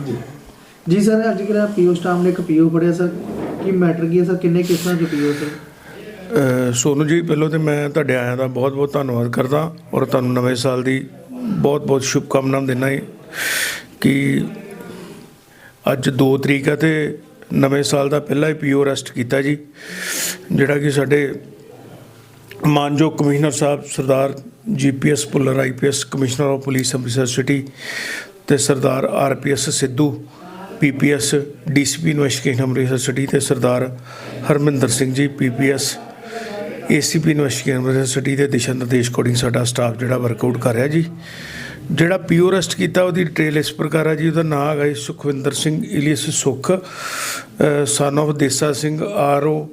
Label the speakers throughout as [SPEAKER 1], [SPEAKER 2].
[SPEAKER 1] ਜੀ ਜੀ ਸਰ ਅੱਜ ਕਿਹੜਾ ਪੀਓ ਸਟਾਮ ਨੇ ਇੱਕ ਪੀਓ ਫੜਿਆ ਸਰ? ਕੀ ਮੈਟਰ ਕੀ ਹੈ ਸਰ? ਕਿੰਨੇ ਕੇਸਾਂ 'ਚ ਪੀਓ ਸਰ?
[SPEAKER 2] ਸੋਨੂੰ ਜੀ ਪਹਿਲਾਂ ਤੇ ਮੈਂ ਤੁਹਾਡੇ ਆਇਆਂ ਦਾ ਬਹੁਤ-ਬਹੁਤ ਧੰਨਵਾਦ ਕਰਦਾ ਔਰ ਤੁਹਾਨੂੰ ਨਵੇਂ ਸਾਲ ਦੀ ਬਹੁਤ-ਬਹੁਤ ਸ਼ੁਭਕਾਮਨਾਵਾਂ ਦਿੰਦਾ ਹਾਂ ਕਿ ਅੱਜ 2 ਤਰੀਕ ਹੈ ਤੇ ਨਵੇਂ ਸਾਲ ਦਾ ਪਹਿਲਾ ਹੀ ਪੀਓ ਅਰੈਸਟ ਕੀਤਾ ਜੀ ਜਿਹੜਾ ਕਿ ਸਾਡੇ ਮਾਨਯੋਗ commissioner Sahib Sardar GPS Bhullar IPS commissioner of police Amritsar city ਤੇ Sardar RPS Sidhu, PPS DCP investigation Amritsar city ਤੇ Sardar Harminder Singh ji, PPS ACP investigation Amritsar city ਦੇ ਦਿਸ਼ਾ ਨਿਰਦੇਸ਼ ਅਕੋਰਡਿੰਗ ਸਾਡਾ ਸਟਾਫ ਜਿਹੜਾ ਵਰਕਆਊਟ ਕਰ ਰਿਹਾ ਜੀ, ਜਿਹੜਾ ਪੀਓ ਅਰੈਸਟ ਕੀਤਾ ਉਹਦੀ ਡਿਟੇਲ ਇਸ ਪ੍ਰਕਾਰ ਹੈ ਜੀ, ਉਹਦਾ ਨਾਮ ਹੈਗਾ ਜੀ Sukhwinder Singh alias Sukh son of Desa Singh R O,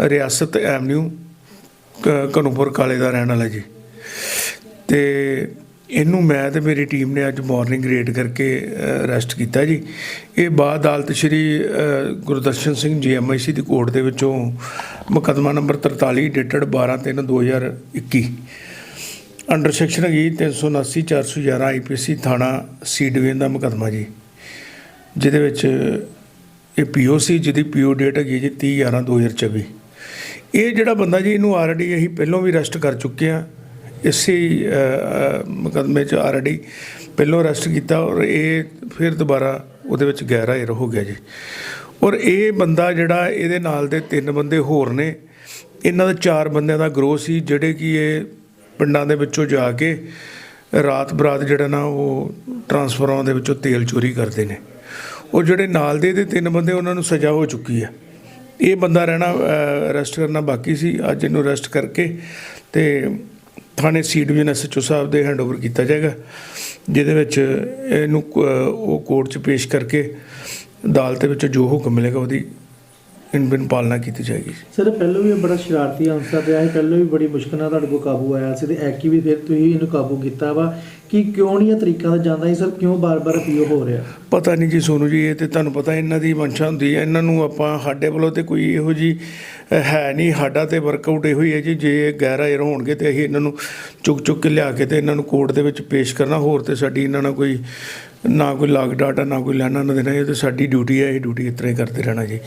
[SPEAKER 2] Riasat avenue, ਕ- ਕਨੂਪੁਰ ਕਾਲੇ ਦਾ ਰਹਿਣ ਵਾਲਾ ਜੀ। ਤੇ ਇਹਨੂੰ ਮੈਂ ਤੇ ਮੇਰੀ ਟੀਮ ਨੇ ਅੱਜ ਮਾਰਨਿੰਗ ਰੇਡ ਕਰਕੇ ਅਰੈਸਟ ਕੀਤਾ ਜੀ। ਇਹ ਬਾਅਦ ਅਦਾਲਤ ਸ਼੍ਰੀ ਗੁਰਦਰਸ਼ਨ ਸਿੰਘ ਜੀਐਮਆਈਸੀ ਦੀ ਕੋਰਟ ਦੇ ਵਿੱਚੋਂ ਮੁਕੱਦਮਾ ਨੰਬਰ 43 ਡੇਟਡ 12/3/2021 ਅੰਡਰ ਸੈਕਸ਼ਨ ਹੈਗੀ 379 411 ਆਈਪੀਸੀ ਥਾਣਾ ਸੀ ਡਿਵੀਜ਼ਨ ਦਾ ਮੁਕੱਦਮਾ ਜੀ। ਜਿਹਦੇ ਵਿੱਚ ਇਹ ਪੀਓਸੀ ਜਿਹਦੀ ਪੀਓ ਡੇਟ ਹੈਗੀ ਜੀ 30 11 2024 ਇਹ ਜਿਹੜਾ ਬੰਦਾ ਜੀ ਇਹਨੂੰ ਆਲਰੇਡੀ ਅਸੀਂ ਪਹਿਲਾਂ ਵੀ ਅਰੈਸਟ ਕਰ ਚੁੱਕੇ ਆ ਇਸੇ ਹੀ, ਮੁਕੱਦਮੇ 'ਚ ਆਲਰੇਡੀ ਪਹਿਲੋਂ ਅਰੈਸਟ ਕੀਤਾ ਔਰ ਇਹ ਫਿਰ ਦੁਬਾਰਾ ਉਹਦੇ ਵਿੱਚ ਗੈਰ ਹਾਜ਼ਰ ਹੋ ਗਿਆ ਜੀ। ਔਰ ਇਹ ਬੰਦਾ ਜਿਹੜਾ ਇਹਦੇ ਨਾਲ ਦੇ ਤਿੰਨ ਬੰਦੇ ਹੋਰ ਨੇ ਇਹਨਾਂ ਦੇ ਚਾਰ ਬੰਦਿਆਂ ਦਾ ਗਰੋਹ ਸੀ ਜਿਹੜੇ ਕਿ ਇਹ ਪਿੰਡਾਂ ਦੇ ਵਿੱਚੋਂ ਜਾ ਕੇ ਰਾਤ ਬਰਾਤ ਜਿਹੜਾ ਨਾ ਉਹ ਟਰਾਂਸਫਾਰਮਰਾਂ ਦੇ ਵਿੱਚੋਂ ਤੇਲ ਚੋਰੀ ਕਰਦੇ ਨੇ। ਉਹ ਜਿਹੜੇ ਨਾਲ ਦੇ ਇਹਦੇ ਤਿੰਨ ਬੰਦੇ ਉਹਨਾਂ ਨੂੰ ਸਜ਼ਾ ਹੋ ਚੁੱਕੀ ਹੈ। ਇਹ ਬੰਦਾ ਰਹਿਣਾ ਅਰੈਸਟ ਕਰਨਾ ਬਾਕੀ ਸੀ ਅੱਜ ਇਹਨੂੰ ਅਰੈਸਟ ਕਰਕੇ ਤੇ ਥਾਣੇ ਸੀ ਡਿਵੀਜ਼ਨ ਐਸਐਚਓ ਸਾਹਿਬ ਦੇ ਹੈਂਡਓਵਰ ਕੀਤਾ ਜਾਏਗਾ, ਜਿਹਦੇ ਵਿੱਚ ਇਹਨੂੰ ਉਹ ਕੋਰਟ 'ਚ ਪੇਸ਼ ਕਰਕੇ ਅਦਾਲਤ ਵਿੱਚ ਜੋ ਹੁਕਮ ਮਿਲੇਗਾ ਉਹਦੀ ਇਨ ਬਿਨ ਪਾਲਣਾ ਕੀਤੀ ਜਾਏਗੀ।
[SPEAKER 1] ਸਰ ਪਹਿਲਾਂ ਵੀ ਬੜਾ ਸ਼ਰਾਰਤੀ ਅਨਸਰ ਰਿਹਾ ਹੈ ਪਹਿਲਾਂ ਵੀ ਬੜੀ ਮੁਸ਼ਕਲ ਨਾਲ ਤੁਹਾਡੇ ਕੋਲ ਕਾਬੂ ਆਇਆ ਸੀ ਤੇ ਐਕੀ ਵੀ ਫਿਰ ਤੁਸੀਂ ਇਹਨੂੰ ਕਾਬੂ ਕੀਤਾ ਵਾ। ਕਿ ਕਿਉਂ ਨਹੀਂ ਇਹ ਤਰੀਕਾ ਦਾ ਜਾਂਦਾ ਸੀ? ਸਰ ਕਿਉਂ ਬਾਰ-ਬਾਰ ਪੀਓ ਹੋ ਰਿਹਾ?
[SPEAKER 2] ਪਤਾ ਨਹੀਂ ਜੀ ਸੋਨੂੰ ਜੀ ਇਹ ਤੇ ਤੁਹਾਨੂੰ ਪਤਾ ਇਹਨਾਂ ਦੀ ਮਨਸ਼ਾ ਹੁੰਦੀ ਹੈ। ਇਹਨਾਂ ਨੂੰ ਆਪਾਂ ਸਾਡੇ ਵੱਲੋਂ ਤੇ ਕੋਈ ਇਹੋ ਜੀ ਹੈ ਨਹੀਂ। ਸਾਡਾ ਤੇ ਵਰਕਆਊਟ ਇਹੋ ਹੀ ਹੈ ਜੀ। ਜੇ ਗੈਰ ਹਾਜ਼ਰ ਹੋਣਗੇ ਤੇ ਅਸੀਂ ਇਹਨਾਂ ਨੂੰ ਚੁੱਕ ਚੁੱਕ ਕੇ ਲਿਆ ਕੇ ਤੇ ਇਹਨਾਂ ਨੂੰ ਕੋਰਟ ਦੇ ਵਿੱਚ ਪੇਸ਼ ਕਰਨਾ। ਹੋਰ ਤੇ ਸਾਡੀ ਇਹਨਾਂ ਨਾਲ ਕੋਈ ਨਾ ਕੋਈ ਲਾਗ ਡਾਟਾ ਨਾ ਕੋਈ ਲੈਣਾ ਨਾ ਦੇਣਾ ਇਹ ਤੇ ਸਾਡੀ ਡਿਊਟੀ ਹੈ। ਇਹ ਡਿਊਟੀ ਇਸ ਤਰ੍ਹਾਂ ਹੀ ਕਰਦੇ ਰਹਿਣਾ ਜੀ।